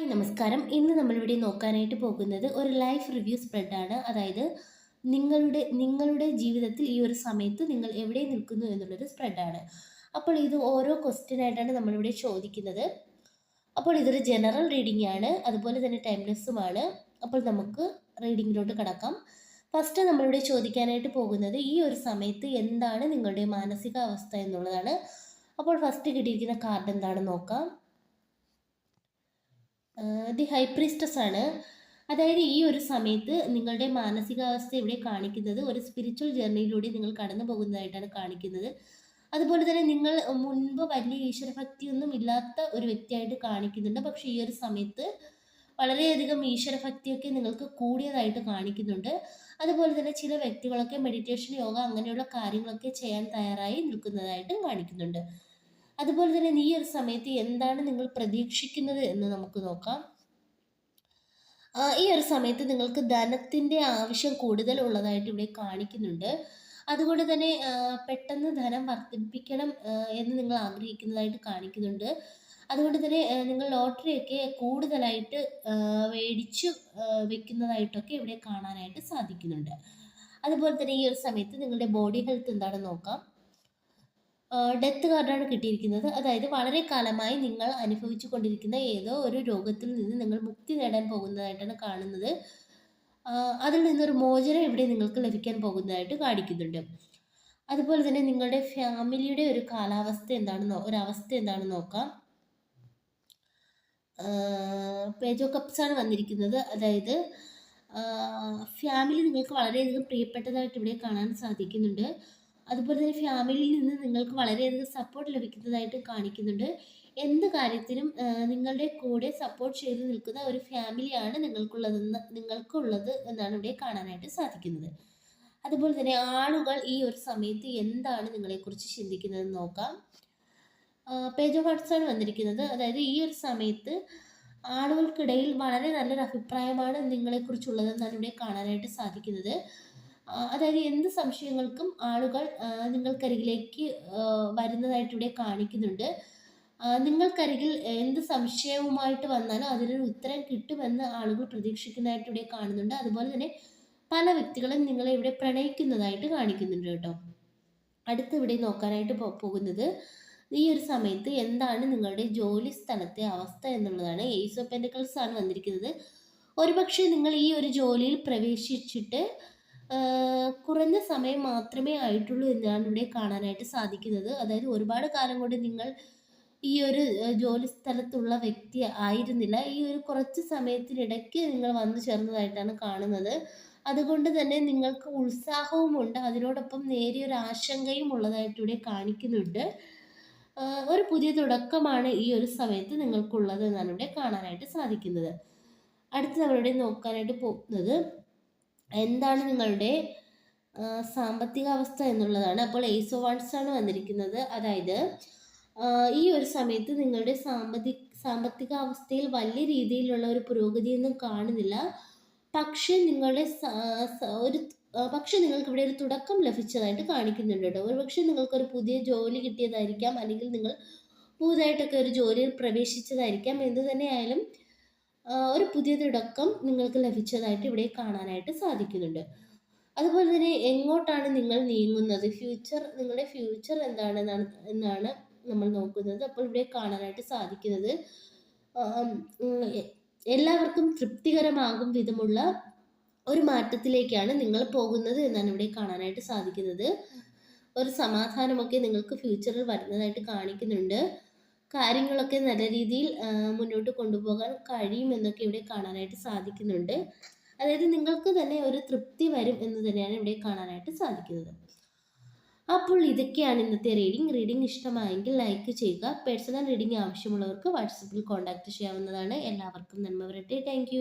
Hi നമസ്കാരം. ഇന്ന് നമ്മളിവിടെ നോക്കാനായിട്ട് പോകുന്നത് ഒരു ലൈഫ് റിവ്യൂ സ്പ്രെഡാണ് അതായത് നിങ്ങളുടെ നിങ്ങളുടെ ജീവിതത്തിൽ ഈ ഒരു സമയത്ത് നിങ്ങൾ എവിടെ നിൽക്കുന്നു എന്നുള്ളൊരു സ്പ്രെഡാണ് അപ്പോൾ ഇത് ഓരോ ക്വസ്റ്റ്യൻ ആയിട്ടാണ് നമ്മളിവിടെ ചോദിക്കുന്നത്. അപ്പോൾ ഇതൊരു ജനറൽ റീഡിംഗ് ആണ്. അതുപോലെ തന്നെ ടൈംലെസ്സുമാണ് അപ്പോൾ നമുക്ക് റീഡിങ്ങിലോട്ട് കടക്കാം. ഫസ്റ്റ് നമ്മളിവിടെ ചോദിക്കാനായിട്ട് പോകുന്നത് ഈ ഒരു സമയത്ത് എന്താണ് നിങ്ങളുടെ മാനസികാവസ്ഥ എന്നുള്ളതാണ്. അപ്പോൾ ഫസ്റ്റ് കിട്ടിയിരിക്കുന്ന കാർഡ് എന്താണെന്ന് നോക്കാം. ദി ഹൈ പ്രീസ്റ്റസ് ആണ്. അതായത് ഈ ഒരു സമയത്ത് നിങ്ങളുടെ മാനസികാവസ്ഥ ഇവിടെ കാണിക്കുന്നത് ഒരു സ്പിരിച്വൽ ജേർണിയിലൂടെ നിങ്ങൾ കടന്നു പോകുന്നതായിട്ടാണ് കാണിക്കുന്നത്. അതുപോലെ തന്നെ നിങ്ങൾ മുൻപ് വലിയ ഈശ്വരഭക്തിയൊന്നും ഇല്ലാത്ത ഒരു വ്യക്തിയായിട്ട് കാണിക്കുന്നുണ്ട്. പക്ഷേ ഈ ഒരു സമയത്ത് വളരെയധികം ഈശ്വരഭക്തിയൊക്കെ നിങ്ങൾക്ക് കൂടിയതായിട്ട് കാണിക്കുന്നുണ്ട്. അതുപോലെ തന്നെ ചില വ്യക്തികളൊക്കെ മെഡിറ്റേഷൻ യോഗ അങ്ങനെയുള്ള കാര്യങ്ങളൊക്കെ ചെയ്യാൻ തയ്യാറായി നിൽക്കുന്നതായിട്ടും കാണിക്കുന്നുണ്ട്. അതുപോലെ തന്നെ ഈ ഒരു സമയത്ത് എന്താണ് നിങ്ങൾ പ്രതീക്ഷിക്കുന്നത് എന്ന് നമുക്ക് നോക്കാം. ഈ ഒരു സമയത്ത് നിങ്ങൾക്ക് ധനത്തിന്റെ ആവശ്യം കൂടുതൽ ഉള്ളതായിട്ട് ഇവിടെ കാണിക്കുന്നുണ്ട്. അതുകൊണ്ട് തന്നെ പെട്ടെന്ന് ധനം വർദ്ധിപ്പിക്കണം എന്ന് നിങ്ങൾ ആഗ്രഹിക്കുന്നതായിട്ട് കാണിക്കുന്നുണ്ട്. അതുകൊണ്ട് തന്നെ നിങ്ങൾ ലോട്ടറിയൊക്കെ കൂടുതലായിട്ട് മേടിച്ചു വെക്കുന്നതായിട്ടൊക്കെ ഇവിടെ കാണാനായിട്ട് സാധിക്കുന്നുണ്ട്. അതുപോലെ തന്നെ ഈ ഒരു സമയത്ത് നിങ്ങളുടെ ബോഡി ഹെൽത്ത് എന്താണെന്ന് നോക്കാം. ഡെത്ത് കാർഡാണ് കിട്ടിയിരിക്കുന്നത്. അതായത് വളരെ കാലമായി നിങ്ങൾ അനുഭവിച്ചു കൊണ്ടിരിക്കുന്ന ഏതോ ഒരു രോഗത്തിൽ നിന്ന് നിങ്ങൾ മുക്തി നേടാൻ പോകുന്നതായിട്ടാണ് കാണുന്നത്. അതിൽ നിന്നൊരു മോചനം ഇവിടെ നിങ്ങൾക്ക് ലഭിക്കാൻ പോകുന്നതായിട്ട് കാണിക്കുന്നുണ്ട്. അതുപോലെ തന്നെ നിങ്ങളുടെ ഫാമിലിയുടെ ഒരു കാലാവസ്ഥ എന്താണെന്നോ ഒരവസ്ഥ എന്താണെന്ന് നോക്കാം. പേജോ കപ്സ് ആണ് വന്നിരിക്കുന്നത്. അതായത് ഫാമിലി നിങ്ങൾക്ക് വളരെയധികം പ്രിയപ്പെട്ടതായിട്ട് ഇവിടെ കാണാൻ സാധിക്കുന്നുണ്ട്. അതുപോലെ തന്നെ ഫാമിലിയിൽ നിന്ന് നിങ്ങൾക്ക് വളരെയധികം സപ്പോർട്ട് ലഭിക്കുന്നതായിട്ട് കാണിക്കുന്നുണ്ട്. എന്ത് കാര്യത്തിനും നിങ്ങളുടെ കൂടെ സപ്പോർട്ട് ചെയ്ത് നിൽക്കുന്ന ഒരു ഫാമിലിയാണ് നിങ്ങൾക്കുള്ളതെന്ന് നിങ്ങൾക്കുള്ളത് എന്നാണ് ഇവിടെ കാണാനായിട്ട് സാധിക്കുന്നത്. അതുപോലെ തന്നെ ആളുകൾ ഈ ഒരു സമയത്ത് എന്താണ് നിങ്ങളെക്കുറിച്ച് ചിന്തിക്കുന്നതെന്ന് നോക്കാം. പേജ് ഓഫ് ഹാർട്സാണ് വന്നിരിക്കുന്നത്. അതായത് ഈ ഒരു സമയത്ത് ആളുകൾക്കിടയിൽ വളരെ നല്ലൊരു അഭിപ്രായമാണ് നിങ്ങളെക്കുറിച്ചുള്ളതെന്നാണ് ഇവിടെ കാണാനായിട്ട് സാധിക്കുന്നത്. അതായത് എന്ത് സംശയങ്ങൾക്കും ആളുകൾ നിങ്ങൾക്കരികിലേക്ക് വരുന്നതായിട്ട് ഇവിടെ കാണിക്കുന്നുണ്ട്. നിങ്ങൾക്കരികിൽ എന്ത് സംശയവുമായിട്ട് വന്നാലും അതിനൊരു ഉത്തരം കിട്ടുമെന്ന് ആളുകൾ പ്രതീക്ഷിക്കുന്നതായിട്ട് ഇവിടെ കാണുന്നുണ്ട്. അതുപോലെ തന്നെ പല വ്യക്തികളും നിങ്ങളെ ഇവിടെ പ്രണയിക്കുന്നതായിട്ട് കാണിക്കുന്നുണ്ട് കേട്ടോ. അടുത്ത് ഇവിടെ നോക്കാനായിട്ട് പോകുന്നത് ഈ ഒരു സമയത്ത് എന്താണ് നിങ്ങളുടെ ജോലി സ്ഥലത്തെ അവസ്ഥ എന്നുള്ളതാണ്. എയ്സ് ഓഫ് ആണ് വന്നിരിക്കുന്നത്. ഒരുപക്ഷെ നിങ്ങൾ ഈ ഒരു ജോലിയിൽ പ്രവേശിച്ചിട്ട് കുറഞ്ഞ സമയം മാത്രമേ ആയിട്ടുള്ളൂ എന്നാണ് ഇവിടെ കാണാനായിട്ട് സാധിക്കുന്നത്. അതായത് ഒരുപാട് കാലം കൊണ്ട് നിങ്ങൾ ഈ ഒരു ജോലി സ്ഥലത്തുള്ള വ്യക്തി ആയിരുന്നില്ല. ഈ ഒരു കുറച്ച് സമയത്തിനിടയ്ക്ക് നിങ്ങൾ വന്നു ചേർന്നതായിട്ടാണ് കാണുന്നത്. അതുകൊണ്ട് തന്നെ നിങ്ങൾക്ക് ഉത്സാഹവുമുണ്ട് അതിനോടൊപ്പം നേരിയൊരു ആശങ്കയും ഉള്ളതായിട്ട് ഇവിടെ കാണിക്കുന്നുണ്ട്. ഒരു പുതിയ തുടക്കമാണ് ഈ ഒരു സമയത്ത് നിങ്ങൾക്കുള്ളത് എന്നാണ് ഇവിടെ കാണാനായിട്ട് സാധിക്കുന്നത്. അടുത്ത് നമ്മളിവിടെ നോക്കാനായിട്ട് പോകുന്നത്. എന്താണ് നിങ്ങളുടെ സാമ്പത്തിക അവസ്ഥ എന്നുള്ളതാണ്. അപ്പോൾ ഓഫ് വൺസ് ആണ് വന്നിരിക്കുന്നത്. അതായത് ഈ ഒരു സമയത്ത് നിങ്ങളുടെ സാമ്പത്തിക സാമ്പത്തിക അവസ്ഥയിൽ വലിയ രീതിയിലുള്ള ഒരു പുരോഗതിയൊന്നും കാണുന്നില്ല. പക്ഷേ നിങ്ങളുടെ ഒരു പക്ഷെ നിങ്ങൾക്ക് ഇവിടെ ഒരു തുടക്കം ലഭിച്ചതായിട്ട് കാണിക്കുന്നുണ്ട് കേട്ടോ. ഒരു പക്ഷേ നിങ്ങൾക്കൊരു പുതിയ ജോലി കിട്ടിയതായിരിക്കാം അല്ലെങ്കിൽ നിങ്ങൾ പുതുതായിട്ടൊക്കെ ഒരു ജോലിയിൽ പ്രവേശിച്ചതായിരിക്കാം. എന്ത് തന്നെയായാലും ഒരു പുതിയ തുടക്കം നിങ്ങൾക്ക് ലഭിച്ചതായിട്ട് ഇവിടെ കാണാനായിട്ട് സാധിക്കുന്നുണ്ട്. അതുപോലെ തന്നെ എങ്ങോട്ടാണ് നിങ്ങൾ നീങ്ങുന്നത്? ഫ്യൂച്ചർ നിങ്ങളുടെ ഫ്യൂച്ചർ എന്താണെന്നാണ് എന്നാണ് നമ്മൾ നോക്കുന്നത്. അപ്പോൾ ഇവിടെ കാണാനായിട്ട് സാധിക്കുന്നത് എല്ലാവർക്കും തൃപ്തികരമാകും വിധമുള്ള ഒരു മാറ്റത്തിലേക്കാണ് നിങ്ങൾ പോകുന്നത് എന്നാണ് ഇവിടെ കാണാനായിട്ട് സാധിക്കുന്നത്. ഒരു സമാധാനമൊക്കെ നിങ്ങൾക്ക് ഫ്യൂച്ചറിൽ വരുന്നതായിട്ട് കാണിക്കുന്നുണ്ട്. കാര്യങ്ങളൊക്കെ നല്ല രീതിയിൽ മുന്നോട്ട് കൊണ്ടുപോകാൻ കഴിയുമെന്നൊക്കെ ഇവിടെ കാണാനായിട്ട് സാധിക്കുന്നുണ്ട്. അതായത് നിങ്ങൾക്ക് തന്നെ ഒരു തൃപ്തി വരും എന്ന് തന്നെയാണ് ഇവിടെ കാണാനായിട്ട് സാധിക്കുന്നത്. അപ്പോൾ ഇതൊക്കെയാണ് ഇന്നത്തെ റീഡിംഗ് റീഡിംഗ് ഇഷ്ടമായെങ്കിൽ ലൈക്ക് ചെയ്യുക. പേഴ്സണൽ റീഡിംഗ് ആവശ്യമുള്ളവർക്ക് വാട്സപ്പിൽ കോൺടാക്റ്റ് ചെയ്യാവുന്നതാണ്. എല്ലാവർക്കും നന്മ വരട്ടെ താങ്ക്